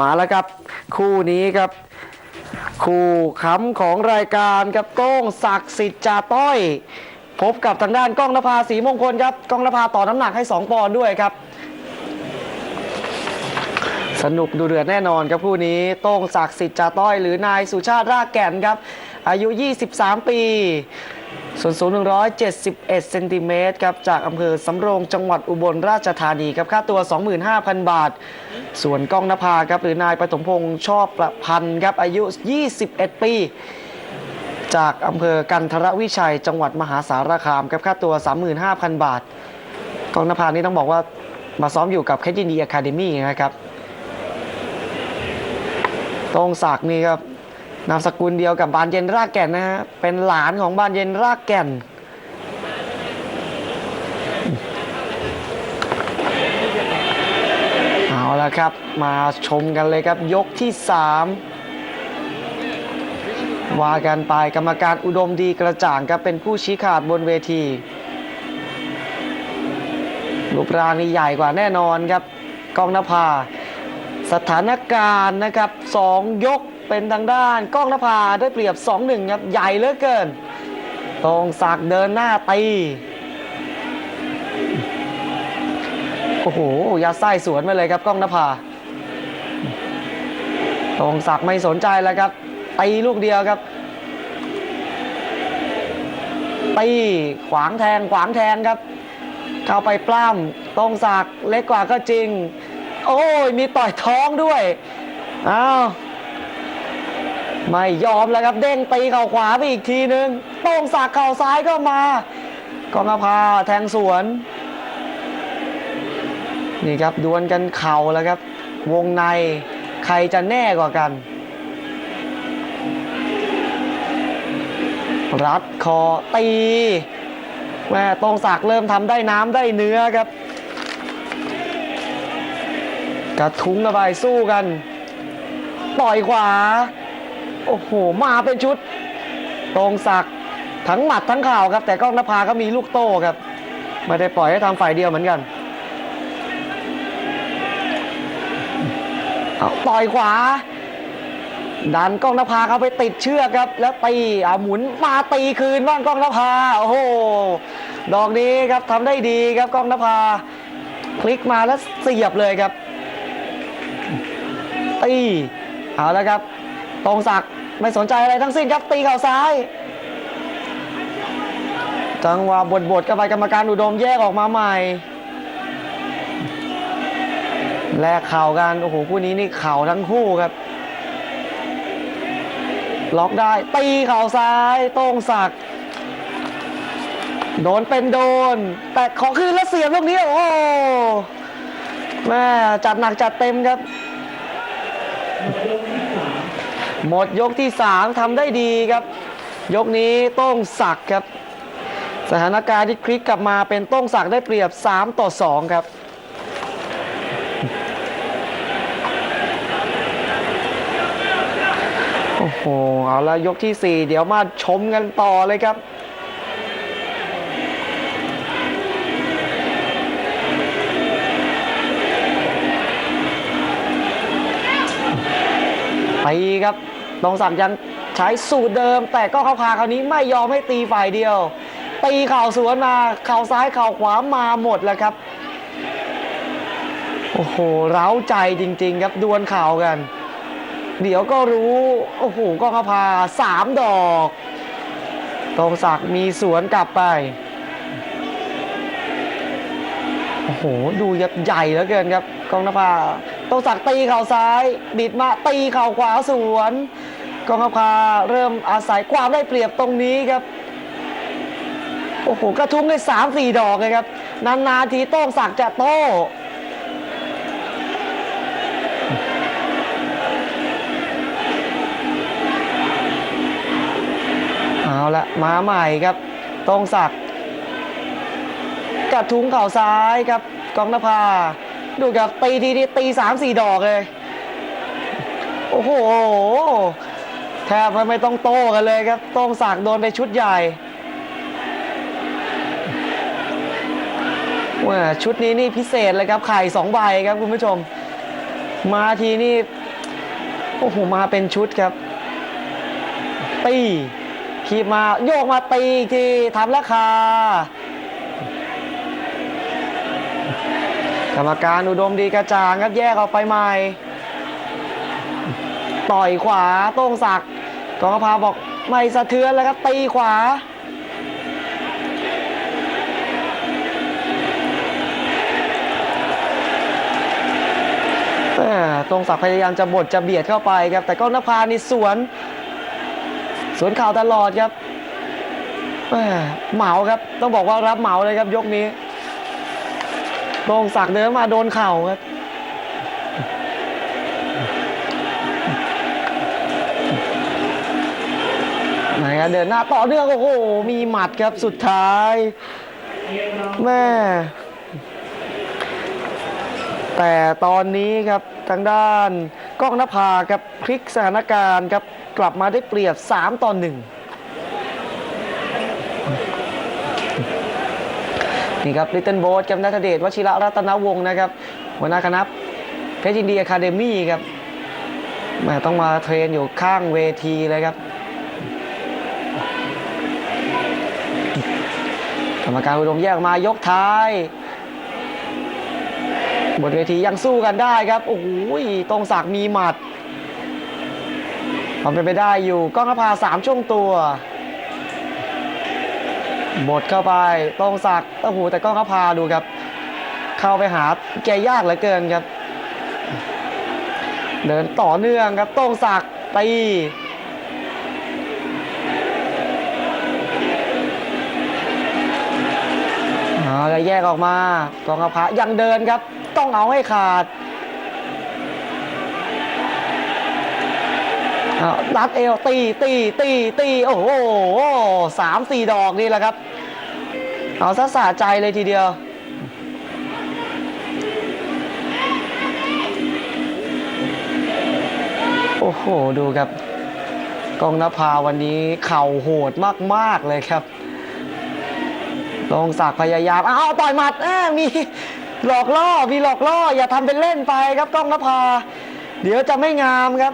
มาแล้วครับ คู่นี้ครับ คู่ค้ำของรายการครับโต้งศักดิ์สิทธิ์จาต้อย พบกับทางด้านก้องนภาสีมงคลครับก้องนภาต่อน้ำหนักให้ 2 ปอนด์ด้วยครับ สนุกดูเดือดแน่นอนครับคู่นี้โต้งศักดิ์สิทธิ์จาต้อย หรือนายสุชาติรากแก่นครับ อายุ 23 ปี ส่วนสูง 171 เซนติเมตรครับ จากอำเภอสำโรงจังหวัดอุบลราชธานีครับ ค่าตัว 25,000 บาท ส่วนก้องนภาครับ หรือนายปฐมพงศ์ชอบประพันธ์ครับ อายุ 21 ปี จากอำเภอกันทรวิชัย จังหวัดมหาสารคามครับ ค่าตัว 35,000 บาท ก้องนภานี่ต้องบอกว่ามาซ้อมอยู่กับแคทยินีอะคาเดมี่นะครับตรงศักดิ์นี่ครับ นามสกุลเดียวกับบานเย็นรากแก่นนะฮะ เป็นหลานของบานเย็นรากแก่น เอาละครับ มาชมกันเลยครับ ยกที่ 3 ว่ากันไปกรรมการอุดมดีกระจ่างครับ เป็นผู้ชี้ขาดบนเวทีรูปร่างนี่ใหญ่กว่าแน่นอนครับ กองนภา สถานการณ์นะครับสองยก เป็นทางด้านก้องนภาได้เปรียบ 2-1 ครับ ใหญ่เหลือเกินตรงศักด์เดินหน้าตี โอ้โหยัดไส้สวนมาเลยครับก้องนภาตรงศักด์ไม่สนใจแล้วครับตีลูกเดียวครับตีขวางแทงขวางแทงครับ เข้าไปปล้ำตรงศักด์เล็กกว่าก็จริง โอ้ยมีต่อยท้องด้วยอ้าว ไม่ยอมแล้วครับเด้งตีเข่าขวาไปอีกทีนึงโต้งสักเข่าซ้ายก็มากองอภาแทงสวน นี่ครับดวลกันเข่าแล้วครับ วงในใครจะแน่กว่ากัน รัดคอตีแม่ตรงศักเริ่มทำได้น้ำได้เนื้อครับ กระทุ้งกระบายสู้กัน ต่อยขวา โอ้โห มาเป็นชุดตรงศักทั้งหมัดทั้งข่าวครับ แต่ก้องนภาก็มีลูกโต้ครับ ไม่ได้ปล่อยให้ทำฝ่ายเดียวเหมือนกันเอาต่อยขวา ดันก้องนภาเขาไปติดเชือกครับ แล้วตีเอาหมุนมาตีคืนบ้างก้องนภาโอ้โหดอกนี้ครับทำได้ดีครับก้องนภาพลิกมาแล้วเสียบเลยครับตีเอาแล้วครับ ตรงศักดิ์ไม่สนใจอะไรทั้งสิ้นครับตีเข่าซ้าย จังหวะบดบดๆกันไปกรรมการอุดมแยกออกมาใหม่แลกเข่ากันโอ้โหคู่นี้นี่เข่าทั้งคู่ครับ ล็อกได้ตีเข่าซ้ายต้งศักดิ์โดนเป็นโดน แต่ขอคืนแล้วเสียบลูกนี้โอ้โหแม่จัดหนักจัดเต็มครับ หมดยกที่ 3ทำได้ดีครับ ยกนี้โต้งศักครับ สถานการณ์ที่คลิกกลับมาเป็นโต้งศักได้เปรียบ 3 ต่อ 2 ครับโอ้โห เอาละยกที่ 4 เดี๋ยวมาชมกันต่อเลยครับตีครับ ตรงศักยังใช้สูตรเดิม แต่ก็เข้าพาคราวนี้ไม่ยอมให้ตีฝ่ายเดียว ตีเข่าสวนมาเข่าซ้ายเข่าขวามาหมดแล้วครับโอ้โหเร้าใจจริง ๆ ครับดวลเข่ากัน เดี๋ยวก็รู้โอ้โหก็เข้าพาสามดอกตรงศักมีสวนกลับไปโอ้โหดูยักษ์ใหญ่เหลือเกินครับกองนภาตรงศักตีเข่าซ้าย บิดมาตีเข่าขวาสวน กองนภาเริ่มอาศัยความได้เปรียบตรงนี้ครับ โอ้โห กระทุ้งได้สามสี่ดอกเลยครับ นานๆทีโต้งศักจะโต้เอาละมาใหม่ครับตรงศัก กระทุ้งเข่าซ้ายครับ กองนภา ดูครับตีทีนี้ตีสามสี่ดอกเลย โอ้โห ทบไม่ต้องโต้กันเลยครับตรงศักโดนไปชุดใหญ่ว่าชุดนี้นี่พิเศษเลยครับไข่สองใบครับคุณผู้ชม มาทีนี่โอ้โหมาเป็นชุดครับ ตีขีบมาโยกมาตีอีกทีทำราคากรรมการอุดมดีกระจ่างครับแยกออกไปใหม่ ต่อยขวาโต้งศักดิ์ กองกระพาบอกไม่สะเทือนแล้วครับตีขวาแม่ตรงศักพยายามจะบดจะเบียดเข้าไปครับ แต่ก้องนภานี่สวน สวนข่าวตลอดครับเหมาครับ ต้องบอกว่ารับเหมาเลยครับยกนี้ตรงศักเดินมาโดนเข่าครับ ไหนครับเดินหน้าต่อเนื่องโอ้โหมีหมัดครับสุดท้ายแม่แต่ตอนนี้ครับทางด้านก้องนภาครับพลิกสถานการณ์ครับกลับมาได้เปรียบ 3 ต่อ 1 นี่ครับลิตเติ้ลโบ๊ทกับนัทเดชวชิระรัตนวงศ์นะครับ หัวหน้าคณะเพชรยินดีอะคาเดมี่ครับแหมต้องมาเทรนอยู่ข้างเวทีเลยครับ รรมการอุดมแยกมายกท้าย บนเวทียังสู้กันได้ครับ โอ้โหตรงศักมีหมัดความเป็นไปได้อยู่ก้องนภาสามช่วงตัวบดเข้าไปตรงศักโอ้โหแต่ก้องนภาดูครับ เข้าไปหาแกยากเหลือเกินครับ เดินต่อเนื่องครับตรงศักตี เอาแล้วแยกออกมากองกระพะยังเดินครับ ต้องเอาให้ขาดรัดเอวตีตีตีตีโอ้โหสามสี่ดอกนี่แหละครับ เอาซะสะใจเลยทีเดียวโอ้โห ดูครับกองนภาวันนี้เข่าโหดมาก ๆ เลยครับ ลงศักดิ์พยายามอ้าวต่อยหมัดแมีหลอกล่อมีหลอกล่อ อย่าทำเป็นเล่นไปครับกล้องนภา เดี๋ยวจะไม่งามครับ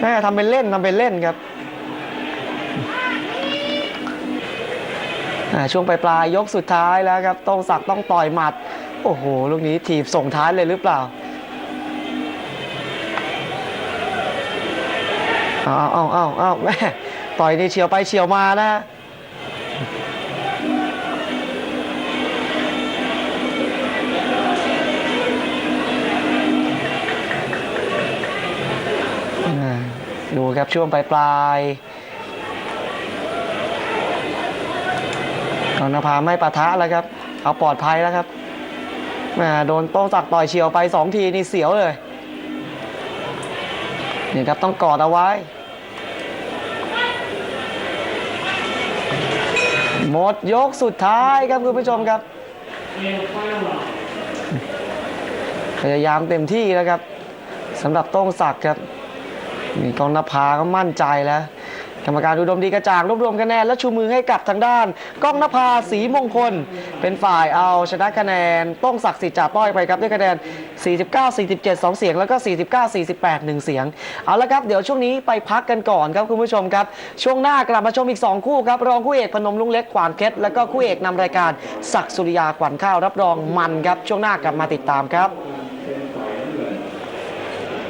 แม่ทำเป็นเล่นทำเป็นเล่นครับช่วงปลายปลายยกสุดท้ายแล้วครับต้องศักต้องต่อยหมัด โอ้โห ลูกนี้ถีบส่งท้ายเลยหรือเปล่าเอาเอาเอาเอาแม่ต่อยนี่เฉียวไปเฉียวมานะ ครับช่วงปลายปลายกองนภาไม่ปะทะแล้วครับ เอาปลอดภัยแล้วครับแหมโดนโต้งศักดิ์ต่อยเฉียวไปสองทีนี่เสียวเลยนี่ครับต้องกอดเอาไว้หมดยกสุดท้ายครับคุณผู้ชมครับ พยายามเต็มที่แล้วครับสำหรับโต้งศักดิ์ครับ นี่กองนภาก็มั่นใจแล้วกรรมการอุดมดีกระจ่างรวบรวมคะแนนและชูมือให้กับทางด้านก้องนภาสีมงคล เป็นฝ่ายเอาชนะคะแนนต้องศักดิ์สิทธิ์จ่าต้อยไปครับด้วยคะแนน 49 47 2 เสียง แล้วก็ 49 48 1 เสียง เอาละครับเดี๋ยวช่วงนี้ไปพักกันก่อนครับคุณผู้ชมครับ ช่วงหน้ากลับมาชมอีก 2 คู่ครับ รองคู่เอกพนมลุงเล็กขวานเพชรแล้วก็คู่เอกนำรายการศักดิ์สุริยาขวัญข้าวรับรองมันครับช่วงหน้ากลับมาติดตามครับ